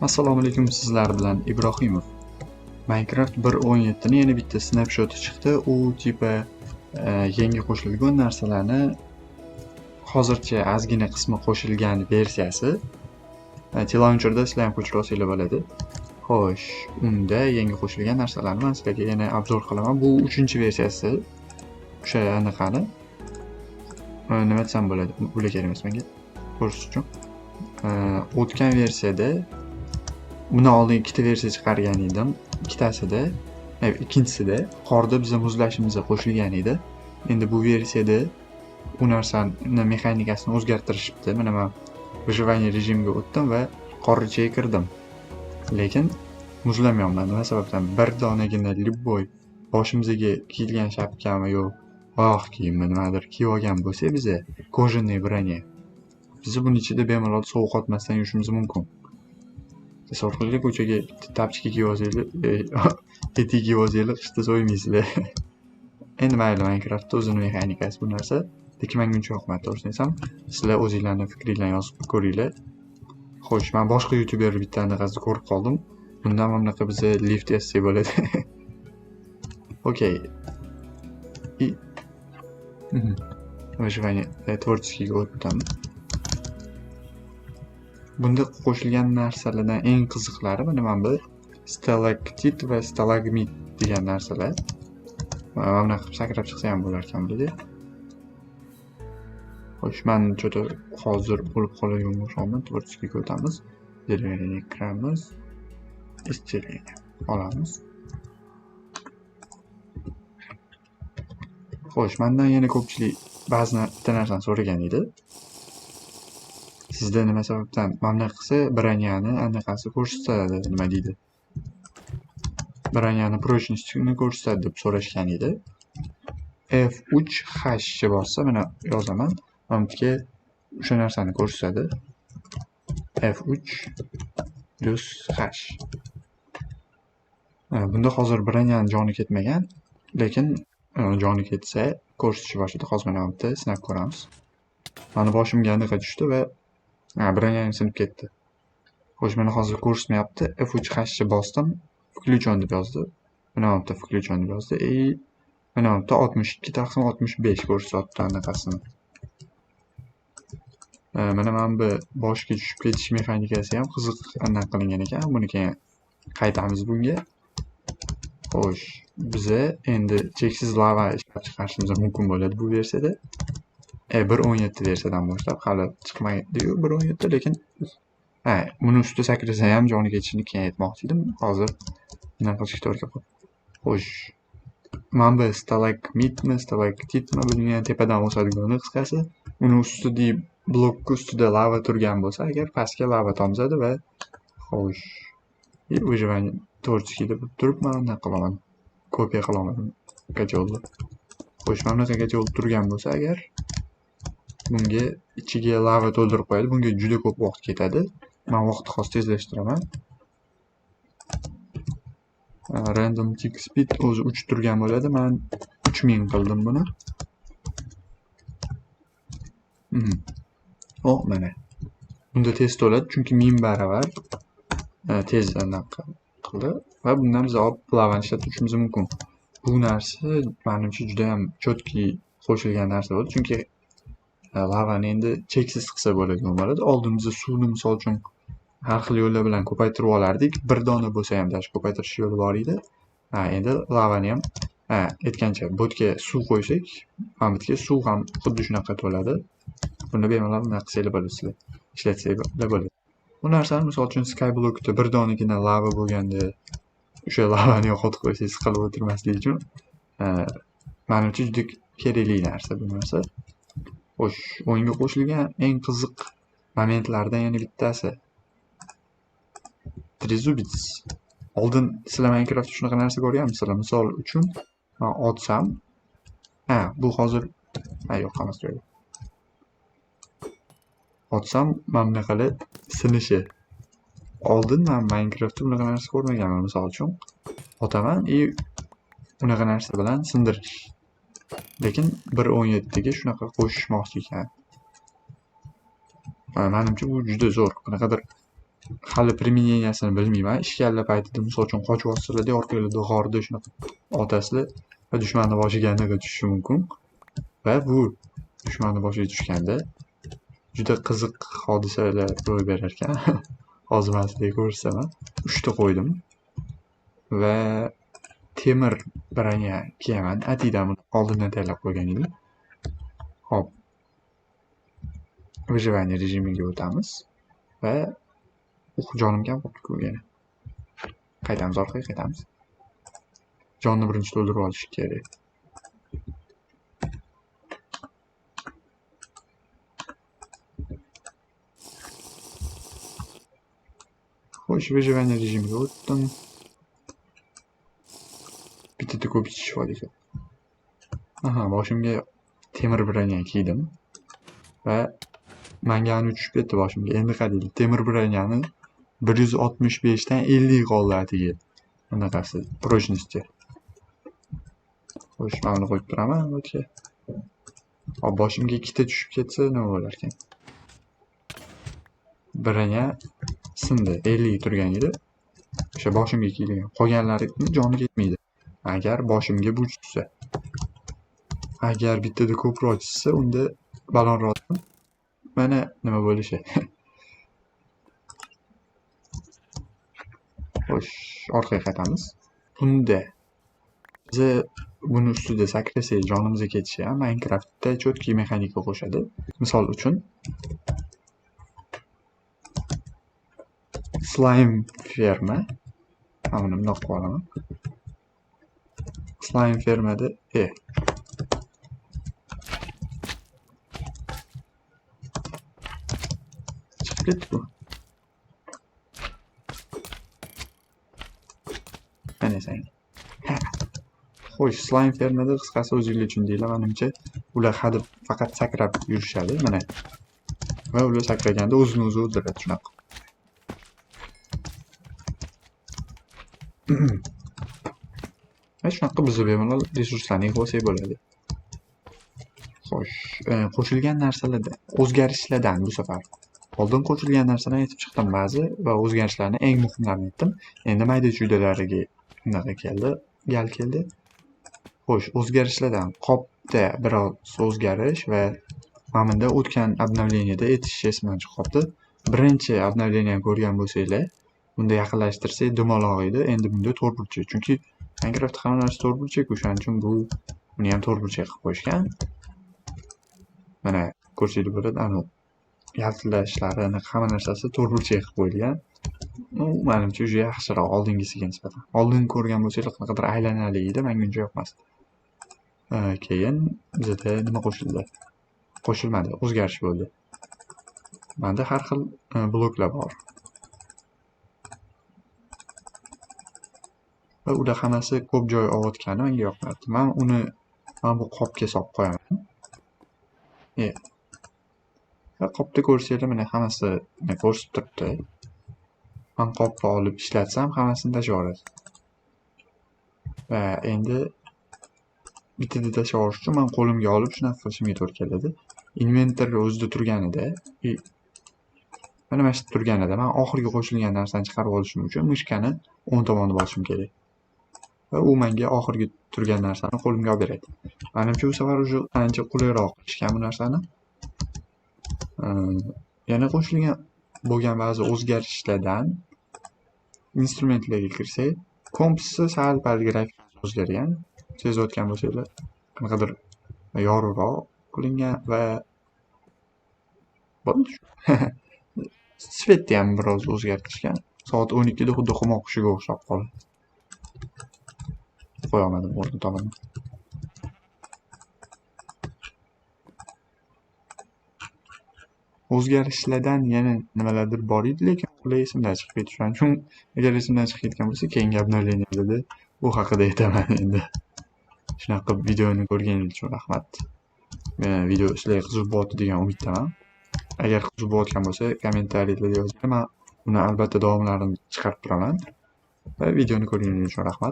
Assalomu alaykum sizlar bilan Ibrohimov. Minecraft 1.17 ni yana bitta snapshoti chiqdi. U tipa e, yangi qo'shilgan narsalarni hozircha ozgina qismi qo'shilgan versiyasi. E, T-Launcherda sizlar ham ko'chira olsanglar bo'ladi. Xo'sh, unda yangi qo'shilgan narsalarni men sizlarga yana obzor qilaman. Bu 3-versiyasi. O'sha anaqani e, nima desam bo'ladi? Kerak emas menga. Ko'rish uchun. O'tgan versiyada bundan oldin ikkita versiya chiqargan edim ikkitasida e, ikkinchisida qorda biza muzlashimizga qo'shilgan edi endi bu versiyada u narsani mexanikasini o'zgartirishibdi mana man выживание rejimiga o'tdim va qornichaga kirdim lekin muzlamayapman nima sababdan bir donagina любой boshimizga kiyilgan shapkami yo oyoq kiyimmi nimadir kiyib olgan bo'lsak biza кожаный bроня bizni buni ichida bemalol sovuq otmasdan yurishimiz mumkin Tasavvur qiling ko'chaga tapchika kiyib olsanglar etik kiyib olsanglar qishda so'ymaysizlar endi mayli minecraftni o'zini mexanikasi bu narsa lekin manga uncha yoqmadi to'g'risini aytsam sizlar o'zinglarni fikringlarni yozib ko'ringlar xo'sh man boshqa youtuber bitta anaqasini ko'rib qoldim bundan mana bunaqa biza lift yasasak bo'ladi okey и выживание творческий год там. Bunda qo'shilgan narsalardan eng qiziqlari mana mana bu stalaktit va stalagmit degan narsalar. Mana bunaqa qilib sakrab chiqsa ham bo'lar ekan bizda xo'sh man что hozir bo'lib qoladigan o'xshayman tворческийga o'tamiz derivaning kiramiz исчисление olamiz. Xo'sh mandan yana ko'pchilik ba'zi bitta narsani so'ragan edi. Sizda nima sababdan mana bunaqa qilsa branyani anaqasi ko'rsatadi nima deydi? Branyani прочностini ko'rsatadi deb so'rashgan edi. F3 hashni bossa mana yozaman. Mana bu yerga o'sha narsani ko'rsatadi. F3 plus hash bunda hozir branyani joni ketmagan lekin e, joni ketsa ko'rsatishni boshladi hozir mana bu yerda sinab ko'ramiz. Mani boshimga anaqa tushdi va ha branyam sinib ketdi. Xo'sh mana hozir ko'rsatmayapti f3 hashni bosdim. Включен deb yozdi. Mana bu yerda включен deb yozdi. И mana bu yerda oltmish ikki taqsim oltmish besh ko'rsatyapti anaqasini mana mana bu boshga tushib ketish mexanikasi ham qiziq anaqa qilingan ekan. Buni keyin qaytamiz bunga. Xo'sh biza endi cheksiz lava ishlab chiqarishimiz mumkin bo'ladi bu versiyada. E, bir o'n yetti versiyadan boshlab hali chiqmaydiyu bir o'n yetti lekin ha buni ustida sakrasa ham joni yetishini keyin aytmoqchi edim. Hozir bunaqa qilishga to'g'ri kelib xo'sh. Mana bu stalagmitmi stalaktitmi bilmayman tepadan o'sadigani qisqasi uni ustidagi blokni ustida lava turgan bo'lsa agar pastga lava tomizadi va xo'sh. И выживание творческий deb turib man anaqa qilaman kopiya qilaman котелni xo'sh mana bunaqa turgan bo'lsa agar bunga ichiga lava to'ldirib qo'yadi. Bunga juda ko'p vaqt ketadi. Man vaqtni hozir tezlashtiraman random tick speed o'zi uch turgan bo'ladi. Man uch ming qildim buni. Mhm. O mana. Bunda tez to'ladi chunki ming baravar e, tez anaqa qildi va bundan biz olib lavani ishlatishimiz mumkin. Bu narsa manimcha judayam четкий qo'shilgan narsa bo'ldi chunki lavani endi cheksiz qilsa bo'ladigan bo'ladi oldimizda suvni misol uchun har xil yo'llar bilan ko'paytirib olardik. Bir dona bo'lsa ham даже ko'paytirish yo'li bor edi. Ha endi lavani ham ha aytgancha butga suv qo'ysak mana suv ham xuddi shunaqa to'ladi. Buni bemalol bunaqa qilsanglar bo'ladi sizlar ishlatsanglar bo'ladi. Bu narsani misol uchun skyblokda bir donagina lava bo'lganda o'sha lavani yo'qotib qo'ysangiz siqilib o'tirmaslik uchun manimcha juda kerakli narsa bu narsa. Xo'sh o'yinga qo'shilgan eng qiziq momentlardan yana bittasi. Trizubits oldin sizlar minecraftda shunaqa narsa ko'rganmisizlar misol uchun man otsam ha bu hozir ha yo'q emas joyda otsam mana bunaqalar sinishi. Oldin man minecraftda bunaqa narsa ko'rmaganman misol uchun otaman и unaqa narsa bilan sindirish. lekin bir o'n yettiga shunaqa qo'shishmoqchi ekan Ha, manimcha bu juda zo'r qanaqadir hali применениясini bilmayman ishkalla paytida misol uchun qochib olsalarda orqanglarda g'orda shunaqa otasizlar va dushmanni boshiga anaqa tushishi mumkin va bu dushmanni boshiga tushganda juda qiziq hodisalar ro'y berar ekan hozir man sizlarga ko'rsataman uchta qo'ydim va temir bроня kiyaman atiydan buni oldindan tayyorlab qo'ygan edim hop выживание rejimiga o'tamiz. Va uh jonim kam qolibdiku yana. Qaytamiz orqaga qaytamiz. Jonni birinchi to'ldirib olish kerak. Xo'sh выживание rejimiga o'tdim. Bittadan ko'p ichish bor ekan aha boshimga temir bроня kiydim va mangani tushib ketdi boshimga endi qaraylik temir bronyani bir yuz oltmish beshdan ellik qoldi atigi anaqasi прочности. Xo'sh mana buni qo'yib turaman o'tga hop boshimga ikkita tushib ketsa nima bo'larkan birini sindi ellik turgan edi o'sha boshimga kiyilgan qolganlarini joni ketmaydi agar boshimga bu tushsa. Agar bittada ko'proq tushsa unda balandroq mana nima bo'lishi. Xo'sh orqaga qaytamiz. Bunda biza buni ustida sakrasak jonimiz ketishi ham minecraftda четкий mexanika qo'shadi. Misol uchun slime ferma. Mana buni bundoq qilib olaman. Slime fermada e chiqib ketdi-ku. Mana sang. Xo'sh, slime fermada qisqasi o'zinglar tushundinglar menimcha ular hadeb faqat sakrab yurishadi mana. Va ular sakraganda o'zini o'zi o'ldiradi shunaqa. Va shunaqa biz bemalol resurslarni yig'ib bo'ladi. Xo'sh, qo'shilgan narsalarda o'zgarishlardan bu safar oldin qo'shilgan narsalarni aytib chiqdim ba'zi va o'zgarishlarni eng muhimlarini aytdim endi mayda chuydalariga unaqa keldi gal keldi xo'sh o'zgarishlardan qopda biroz o'zgarish va mana bunda o'tgan обновленияda aytish esimdan chiqib birinchi обновленияni ko'rgan bo'lsanglar bunda yaqinlashtirsak dumaloq edi endi bunda to'rtburchak chunki minecraftda hamma narsa to'rtburchak o'shaning uchun bu uni ham to'rtburchak qilib qo'yishgan mana ko'rsanglar bo'ladi anavi yaltilashlari hamma narsasi to'rtburchak qilib qo'yilgan ну manimcha уже yaxshiroq oldingisiga nisbatan oldin ko'rgan bo'lsanglar qanaqadir aylanali edi manga uncha yoqmasdi keyin bizada nima qo'shildi qo'shilmadi o'zgarish bo'ldi manda har xil bloklar bor va uda hammasi ko'p joy og'ritgani menga yoqmayapti. Man uni mana bu qopga solib qo'yaman. E, va qopda ko'rsanglar mana hammasi ko'rsatib turibdi. Man qopni olib ishlatsam hammasini tashlab yuboradi. Va endi bittada tashlab yuborish uchun man qo'limga olib shunaqa qilishimga to'g'ri keladi. Inventor o'zida turganida e, mana mana shu yerda turganida man oxirgi qo'shilgan narsani chiqarib olishim uchun mishkani o'ng tomonni bosishim kerak. Va u menga oxirgi turgan narsani qo'limga olib beradi. Manimcha bu safar уже ancha qulayroq qilishgan bu narsani e, yana qo'shilgan bo'lgan ba'zi o'zgarishlardan instrumentlarga kirsak kompasni sal pal grafik o'zgargan sezayotgan bo'lsanglar qanaqadir yorug'roq qilingan va svetni ham biroz o'zgartirishgan soat o'n ikkida xuddi humo qushiga o'xshab qoldi qo'yolmadim o'rni topaman o'zgarishlardan yana nimalardir bor edi lekin ular esimdan chiqib ketdi shuning uchun agar esimdan chiqib ketgan bo'lsa keyingi обновлениyalarda u haqida aytaman endi shunaqa videoni ko'rganingiz uchun rahmat. Video sizlarga qiziq bo'lyapti degan umiddaman agar qiziq bo'layotgan bo'lsa kommentariylarda yozinglar man uni albatta davomlarini chiqarib turaman va videoni ko'rganingiz uchun rahmat.